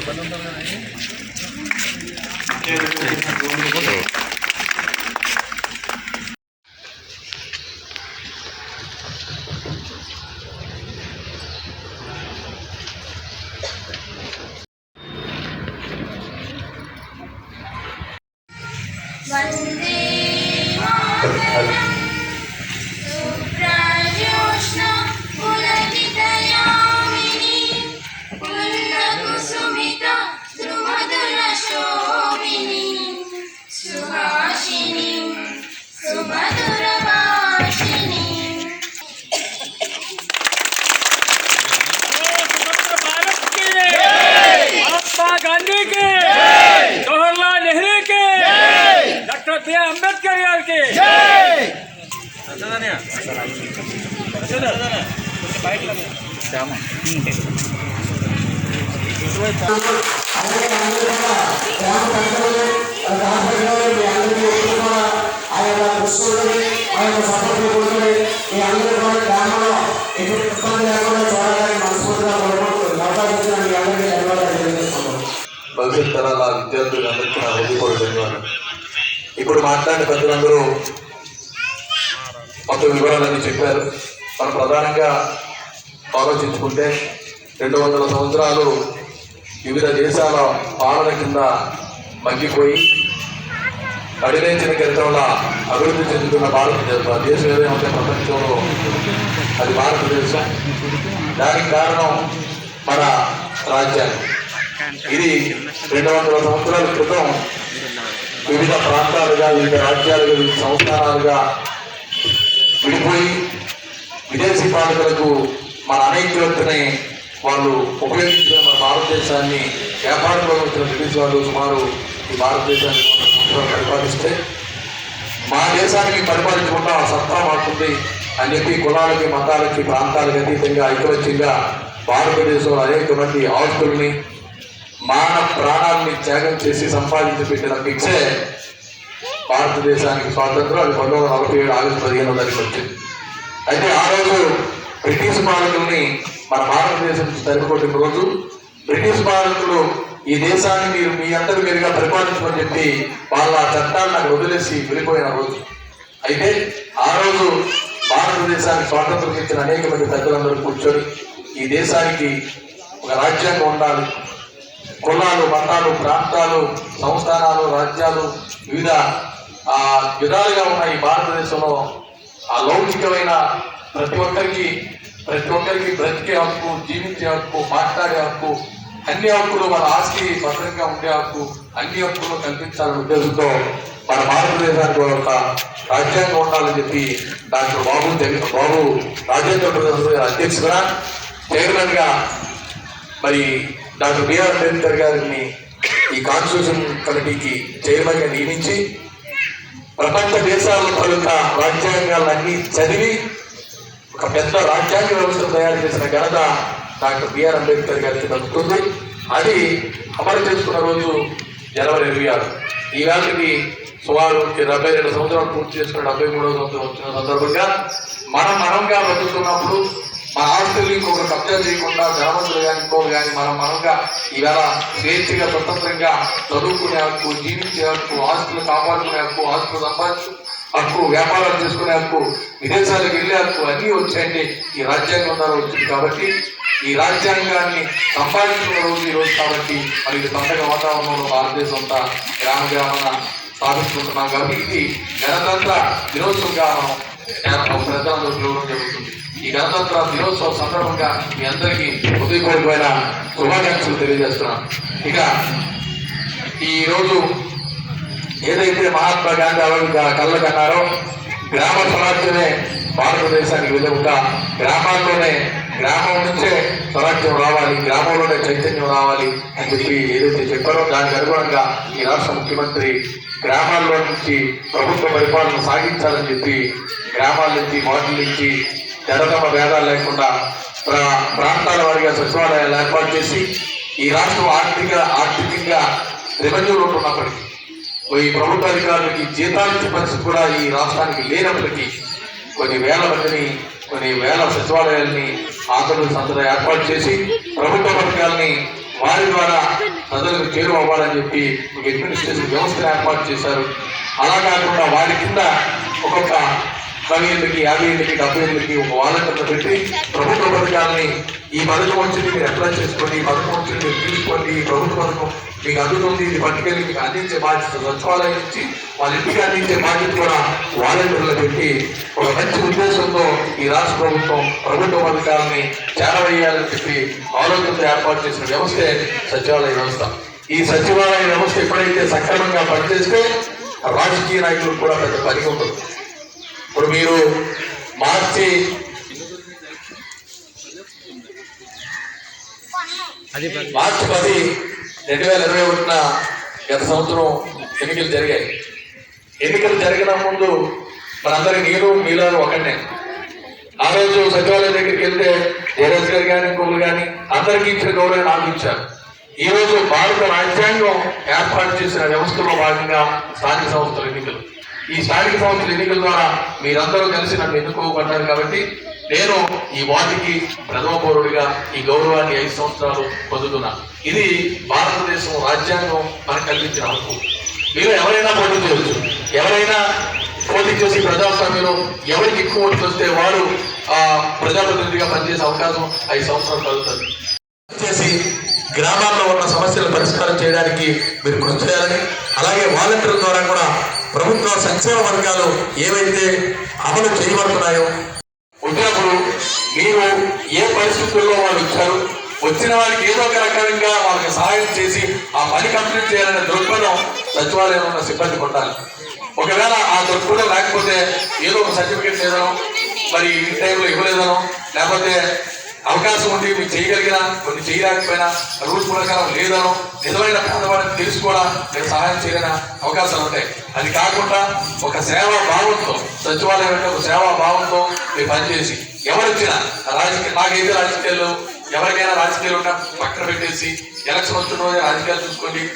ఇబ్బంది ఉంటుంది ఆయన కృష్ణుడిని ఆయన సపోర్ట్ కొడుకుని మీ అందరూ కూడా గ్రామంలో ఎటువంటి ఇబ్బంది లేకుండా చూడాలని మనస్ఫూర్తిగా కోరుకుంటూ అవకాశం ఇచ్చిన మీ అందరికీ ధన్యవాదాలు తెలియజేస్తున్నాను భవిష్యత్ తరాల విద్యార్థులందరికీ నా హృదయపూర్వక ధన్యవాదాలు. ఇప్పుడు మాట్లాడిన పెద్దలందరూ మొత్తం వివరాలన్నీ చెప్పారు. మనం ప్రధానంగా ఆలోచించుకుంటే రెండు వందల సంవత్సరాలు వివిధ దేశాల పాలన కింద మగ్గిపోయి అడిలేచిన క్రితంలో అభివృద్ధి చెందుతున్న భారతదేశం దేశం. ఏదైనా ఉంటే ప్రపంచంలో అది భారతదేశం. దానికి కారణం మన రాజ్యాంగం ఇది రెండు వందల సంవత్సరాల క్రితం వివిధ ప్రాంతాలుగా వివిధ రాజ్యాలుగా వివిధ సంస్థానాలుగా విడిపోయి విదేశీ పాలకులకు మన అనైక్యతని వాళ్ళు ఉపయోగించిన మన భారతదేశాన్ని వ్యాపారంలో వచ్చిన బ్రిటిష్ వాళ్ళు సుమారు ఈ భారతదేశాన్ని పరిపాలిస్తే మా దేశానికి పరిపాలించకుండా సత్తా మారుతుంది అని చెప్పి కులాలకి మతాలకి ప్రాంతాలకి అతీతంగా ఐకమత్యంగా భారతదేశంలో అనేక మంది ఆస్తుల్ని మాన ప్రాణాలని త్యాగం చేసి సంపాదించి పెట్టిన భిక్షే భారతదేశానికి స్వాతంత్రం అది పంతొమ్మిది వందల నలభై ఏడు ఆగస్టు పదిహేనో తారీఖు వచ్చింది. అయితే ఆ రోజు బ్రిటిష్ పాలకుల్ని మన భారతదేశం నుంచి తరిమికొట్టిన రోజు బ్రిటిష్ పాలకులు ఈ దేశాన్ని మీరు మీ అందరి మీరుగా పరిపాలించమని చెప్పి వాళ్ళ చట్టాలను నాకు వదిలేసి వెళ్ళిపోయిన రోజు. అయితే ఆ రోజు భారతదేశానికి స్వాతంత్రం ఇచ్చిన అనేక మంది పెద్దలందరూ కూర్చొని ఈ దేశానికి ఒక రాజ్యాంగం ఉండాలి. కులాలు మతాలు ప్రాంతాలు సంస్థానాలు రాజ్యాలు వివిధ ఆ, విధాలుగా ఉన్న ఈ భారతదేశంలో ఆ లౌకికమైన ప్రతి ఒక్కరికి ప్రతి ఒక్కరికి బ్రతికే హక్కు జీవించే హక్కు మాట్లాడే హక్కు అన్ని హక్కులు మన ఆస్తి భద్రంగా ఉండే హక్కు అన్ని హక్కులు కల్పించాలనే ఉద్దేశంతో మన భారతదేశానికి ఒక రాజ్యాంగం ఉండాలని చెప్పి డాక్టర్ బాబు బాబు రాజేంద్ర ప్రసాద్ గారు అధ్యక్షుగా చైర్మన్గా మరి డాక్టర్ బిఆర్ అంబేద్కర్ గారిని ఈ కాన్స్టిట్యూషన్ కమిటీకి చైర్మన్గా నియమించి ప్రపంచ దేశాల తాలూకా రాజ్యాంగాలన్నీ చదివి ఒక పెద్ద రాజ్యాంగ వ్యవస్థను తయారు చేసిన ఘనత డాక్టర్ బిఆర్ అంబేద్కర్ గారికి దక్కుతుంది. అది అమలు చేసుకున్న రోజు జనవరి ఇరవై ఆరు. ఈ సుమారు డెబ్బై రెండు సంవత్సరాలు పూర్తి చేసుకున్న డెబ్బై మూడవ సంవత్సరం వచ్చిన సందర్భంగా మనం మనంగా బతుకుతున్నప్పుడు మన ఆస్తులు ఇంకొకరు కబ్జా చేయకుండా ధనవంతులు కానీ ఇంకోరు కానీ మనం మనంగా ఈవేళ స్వేచ్ఛగా స్వతంత్రంగా చదువుకునే హక్కు జీవించే హక్కు ఆస్తులు కాపాడుకునే హక్కు ఆస్తులు సంపాదించు హక్కు వ్యాపారాలు చేసుకునే హక్కు విదేశాలకు వెళ్ళే హక్కు అన్నీ వచ్చాయండి. ఈ రాజ్యాంగం ద్వారా వచ్చింది కాబట్టి ఈ రాజ్యాంగాన్ని సంపాదించుకున్న రోజు ఈ రోజు కాబట్టి మరి ఇది పండగ వాతావరణంలో భారతదేశం అంతా గ్రామ గ్రామాన సాధించుకుంటున్నాం కాబట్టి ఇది గణతంత్ర దినోత్సవంగా మనం ప్రజలందరూ జరుగుతుంది. ఈ గణతంత్ర దినోత్సవం సందర్భంగా మీ అందరికీ హృదయపూర్వకమైన శుభాకాంక్షలు తెలియజేస్తున్నాను ఇక ఈరోజు ఏదైతే మహాత్మా గాంధీ అవి కళ్ళ కన్నారో గ్రామ స్వరాజ్యమే భారతదేశానికి విధంగా గ్రామాల్లోనే గ్రామం నుంచే స్వరాజ్యం రావాలి గ్రామంలోనే చైతన్యం రావాలి అని చెప్పి ఏదైతే చెప్పారో దానికి అనుగుణంగా ఈ రాష్ట్ర ముఖ్యమంత్రి గ్రామాల్లో నుంచి ప్రభుత్వ పరిపాలన సాగించాలని చెప్పి గ్రామాల నుంచి మాటల నుంచి ఎడతమ భేదాలు లేకుండా ప్రాంతాల వారిగా సచివాలయాలు ఏర్పాటు చేసి ఈ రాష్ట్రం ఆర్థిక ఆర్థికంగా రెవెన్యూలో ఉన్నప్పటికీ ఈ ప్రభుత్వ అధికారులకి జీతాలు ఇచ్చే పరిస్థితి కూడా ఈ రాష్ట్రానికి లేనప్పటికీ కొన్ని వేల మందిని కొన్ని వేల సచివాలయాల్ని ఆంధ్రులు అంతటా ఏర్పాటు చేసి ప్రభుత్వ పథకాలని వారి ద్వారా ప్రజలకు చేరువవ్వాలని చెప్పి ఒక అడ్మినిస్ట్రేషన్ వ్యవస్థను ఏర్పాటు చేశారు. అలా కాకుండా వారి కింద ఒక్కొక్క పది ఏళ్ళకి యాభై ఏళ్ళకి డెబ్బై ఏళ్ళకి ఒక వాలంటీర్లు పెట్టి ప్రభుత్వ పథకాలని ఈ పథకం వచ్చింది మీరు అప్లై చేసుకోండి ఈ పథకం వచ్చింది మీరు తీసుకోండి ఈ ప్రభుత్వ పథకం మీకు అందుతుంది ఇది పట్టుకెళ్ళి మీకు అందించే బాధ్యత సచివాలయం నుంచి వాళ్ళ ఇంటికి అందించే బాధ్యత కూడా వాలంటీర్లు పెట్టి ఒక మంచి ఉద్దేశంతో ఈ రాష్ట్ర ప్రభుత్వం ప్రభుత్వ పథకాలని చేరవేయాలని చెప్పి ఆలోచనతో ఏర్పాటు చేసిన వ్యవస్థే సచివాలయ వ్యవస్థ. ఈ సచివాలయ వ్యవస్థ ఎప్పుడైతే సక్రమంగా పనిచేస్తే రాజకీయ నాయకులకు కూడా పెద్ద పని ఉంటుంది. ఇప్పుడు మీరు మార్చి మార్చి పది రెండు వేల ఇరవై ఒకటిన గత సంవత్సరం ఎన్నికలు జరిగాయి. ఎన్నికలు జరిగిన ముందు మనందరి నేను మీలో ఒకనే ఆ రోజు సచివాలయం దగ్గరికి వెళ్తే జయరాజ్ గారు కానీ ఇంకొకరు కానీ అందరికీ ఇచ్చిన గౌరవం నాకు ఇచ్చారు. ఈ రోజు భారత రాజ్యాంగం ఏర్పాటు చేసిన వ్యవస్థలో భాగంగా స్థానిక సంస్థల ఎన్నికలు. ఈ స్థానిక సంస్థల ఎన్నికల ద్వారా మీరందరూ కలిసి నన్ను ఎన్నుకోబడ్డారు కాబట్టి నేను ఈ వాటికి ప్రథమ పౌరుడిగా ఈ గౌరవాన్ని ఐదు సంవత్సరాలు పొందుతున్నాను ఇది భారతదేశం రాజ్యాంగం మనకు కల్పించిన హక్కు. మీరు ఎవరైనా పోటీ చేయవచ్చు ఎవరైనా పోటీ చేసి ప్రజాస్వామ్యంలో ఎవరికి ఎక్కువ ఓట్లు వస్తే వారు ప్రజాప్రతినిధిగా పనిచేసే అవకాశం ఐదు సంవత్సరాలు కలుగుతుంది. చేసి గ్రామాల్లో ఉన్న సమస్యలు పరిష్కారం చేయడానికి మీరు కృషి చేయాలని అలాగే వాలంటీర్ల ద్వారా కూడా ప్రభుత్వ సంక్షేమ వర్గాలు ఏవైతే అమలు చేయబడుతున్నాయో వచ్చినప్పుడు మీరు ఏ పరిస్థితుల్లో వాళ్ళు ఇచ్చారు వచ్చిన వారికి ఏదో ఒక రకంగా వాళ్ళకి సహాయం చేసి ఆ పని కంప్లీట్ చేయాలనే దృక్పథం సచివాలయంలో ఉన్న సిబ్బంది ఉండాలి ఒకవేళ ఆ దృక్పథం లేకపోతే ఏదో ఒక సర్టిఫికేట్ లేదనో మరి ఈ టైంలో ఇవ్వలేదనో లేకపోతే అవకాశం ఉంటే మీరు చేయగలిగినా కొన్ని చేయలేకపోయినా రూల్స్ ప్రకారం లేదనో నిజమైన పేదవాడిని తెలుసుకోవడా మీరు సహాయం చేయలేని అవకాశాలు ఉంటాయి. అది కాకుండా ఒక సేవా భావంతో సచివాలయం అంటే ఒక సేవా భావంతో మీరు పనిచేసి ఎవరొచ్చినా రాజకీయ నాకైతే రాజకీయాలు ఎవరికైనా రాజకీయాలు ఉన్నా పక్కన పెట్టేసి ఎలక్షన్ వచ్చిన రోజు రాజకీయాలు చూసుకోండి.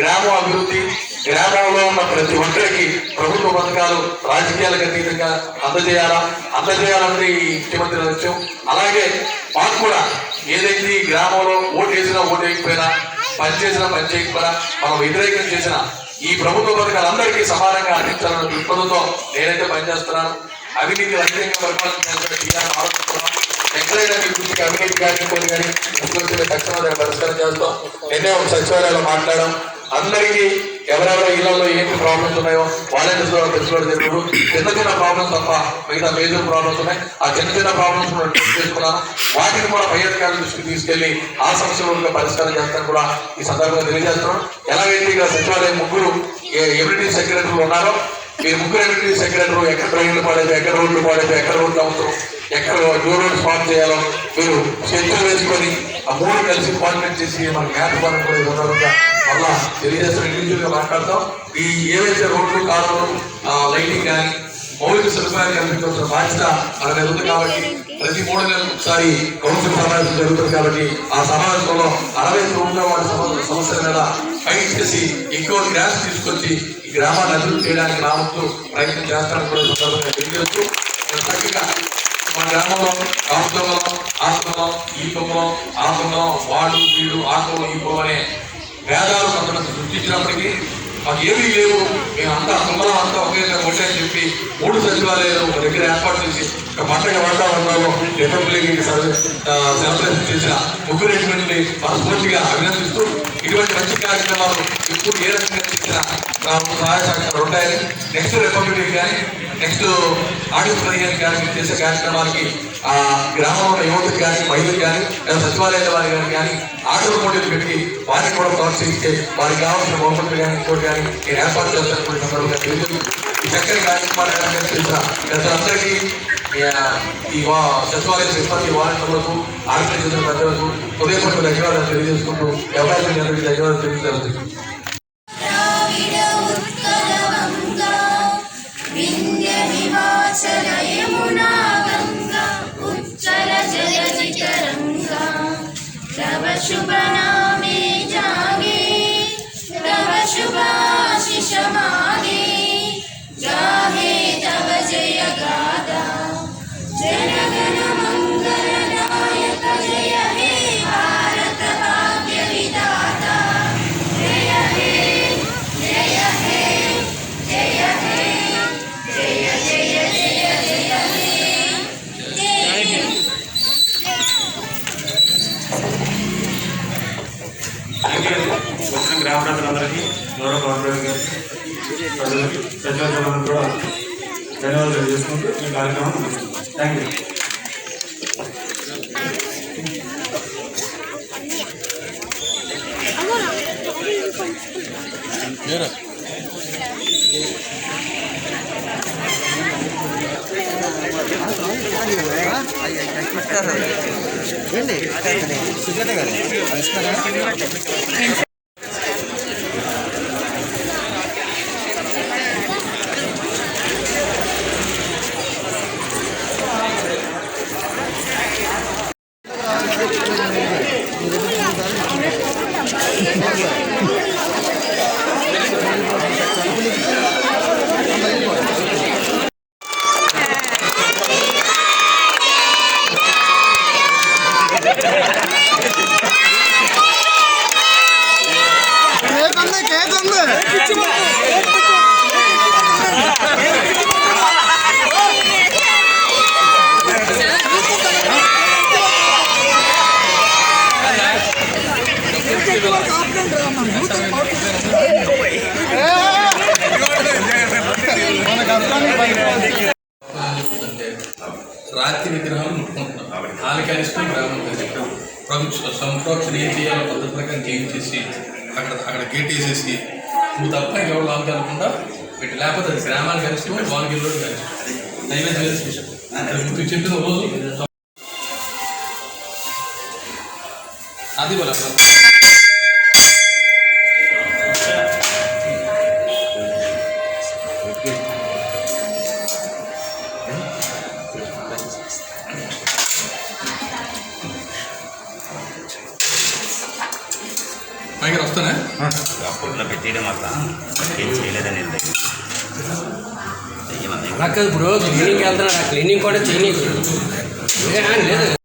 గ్రామం అభివృద్ధి గ్రామంలో ఉన్న ప్రతి ఒక్కరికి ప్రభుత్వ పథకాలు రాజకీయాలకు అతీతంగా అందజేయాలా? అందజేయాలన్నది ఈ ముఖ్యమంత్రి లక్ష్యం అలాగే మాకు కూడా ఏదైతే ఈ గ్రామంలో ఓటు వేసినా ఓటు వేయకపోయినా పని చేసినా పని చేయకపోయినా మనం వ్యతిరేకం చేసినా ఈ ప్రభుత్వ పథకాలు అందరికీ సమానంగా అందించాలన్న దృక్పథంతో నేనైతే పనిచేస్తున్నాను. అవినీతి రహితంగా పరిపాలన టీఆర్ ఎక్కడైనా మీ గురించి అవినీతి కానీ కానీ ముఖ్యమంత్రి తక్షణం పరిష్కారం చేస్తాం. నిన్నే ఒక సచివాలయంలో మాట్లాడాం. అందరికీ ఎవరెవరి ఇళ్ళలో ఏంటి ప్రాబ్లమ్స్ ఉన్నాయో వాళ్ళని ద్వారా తెలుసుకోవడం జరుగుతుంది చిన్న చిన్న ప్రాబ్లమ్స్ తప్ప మిగతా మేజర్ ప్రాబ్లమ్స్ ఉన్నాయి. ఆ చిన్న చిన్న ప్రాబ్లమ్స్ కూడా చేసుకున్నాను వాటిని కూడా పై దృష్టికి తీసుకెళ్ళి ఆ సమస్యలు పరిష్కారం చేస్తాను కూడా ఈ సందర్భంగా తెలియజేస్తున్నాం. ఎలాగైతే ఇక్కడ సచివాలయం ముగ్గురు ఎమ్యూనిటీ సెక్రటరీలు ఉన్నారో మీరు ముగ్గురు ఎమ్యూనిటీ సెక్రటరీ ఎక్కడ ట్రైన్లు పడేది ఎక్కడ రోడ్లు పడేది ఎక్కడ రోడ్లు అవసరం ఎక్కడ న్యూ రోడ్ స్పాట్ చేయాలో మీరు చేతులు వేసుకొని ఆ మూడు కలిసి కోఆర్డినేట్ చేసి మన మ్యాప్ పరం కూడా ఈ మళ్ళా తెలియజేస్తున్న ఇండివిజువల్గా మాట్లాడతాం. ఈ ఏవైతే రోడ్లు కాలువలు లైటింగ్ కానీ మౌలిక సదుపాయాలు కల్పించాల్సిన బాధ్యత మన మీద ఉంది కాబట్టి ప్రతి మూడు నెలలకు ఒకసారి కౌన్సిల్ సమావేశం జరుగుతుంది కాబట్టి ఆ సమావేశంలో అరవై తొమ్మిదో వాటి సమ- సమస్యల మీద ఫైట్ చేసి ఎక్కువ గ్రాస్ తీసుకొచ్చి ఈ గ్రామాన్ని అభివృద్ధి చేయడానికి నా ప్రయత్నం చేస్తానని కూడా సందర్భంగా తెలియజేస్తూ చక్కగా మా గ్రామంలో రాష్ట్రంలో ఆశ్రమం ఈ ఆశ్రమం ఆ కుమ్మం వాడు వీడు ఆ కుమ్మం అనే భేదాలు కొంతమంది సృష్టించినప్పటికీ మాకు ఏమీ లేవు. మేము అంతా కుమ్మలం అంతా అని చెప్పి మూడు సచివాలయాలు ఒక దగ్గర ఏర్పాటు చేసి ఒక పండగ వాతావరణంలో రిపబ్లిక్ సెలబ్రేషన్ చేసిన ముగ్గురు ఎటువంటి మనస్ఫూర్తిగా అభినందిస్తూ ఇటువంటి మంచి కార్యక్రమాలు ఇప్పుడు ఏ రకంగా చేసినా సహాయ సహకారాలు ఉంటాయని నెక్స్ట్ రిపబ్లిక్ కానీ నెక్స్ట్ ఆగస్టు పదిహేను కానీ చేసే కార్యక్రమానికి ఆ గ్రామంలో ఉన్న యువతకు కానీ మహిళలకు కానీ లేదా సచివాలయాల వారి కానీ కానీ ఆటల పోటీలు పెట్టి వారిని కూడా ప్రోత్సహిస్తే వారికి కావాల్సిన బహుమతులు కానీ ఇంకోటి కానీ నేను ఏర్పాటు చేస్తాను. సందర్భంగా తెలియజేస్తున్నాను ఈ చక్కని కార్యక్రమాలు ఏర్పాటు చేసిన ప్రజలందరికీ ఆ, ఈ వా- సచివాలయ సిబ్బంది వాలంటీర్లకు ఆరోగ్య చేసిన ప్రజలకు హృదయపూర్వక ధన్యవాదాలు తెలియజేసుకుంటూ ఎవరైనా ధన్యవాదాలు తెలియజేస్తున్నాను ద్రావిడ ప్రజాజనం కూడా ధన్యవాదాలు తెలియజేసుకుంటూ ఈ కార్యక్రమం థ్యాంక్ యూ అంటే రాతి విగ్రహం ముట్టుకుంటున్నాం ఆలకారిష్టం గ్రామం సంప్రోక్షణ ఏం చేయాలో పద్ధతి ప్రకారం చేయించేసి అక్కడ అక్కడ గేట్ వేసేసి నువ్వు తప్ప ఎవరు లాంగ్ కలగకుండా పెట్టి లేకపోతే అది గ్రామాలు కలుస్తాం లాంగ్ ఇల్లు నైవేద్యం వేసి నువ్వు చెప్పిన రోజు. అది వాళ్ళ అప్పట్లో పెట్టేయడం అట్లా ఏం చేయలేదని వెళ్తాయి చెయ్యమని ఇప్పుడు క్లీనింగ్ వెళ్తున్నాడు ఆ క్లీనింగ్ కూడా చేయనీయదు లేదు.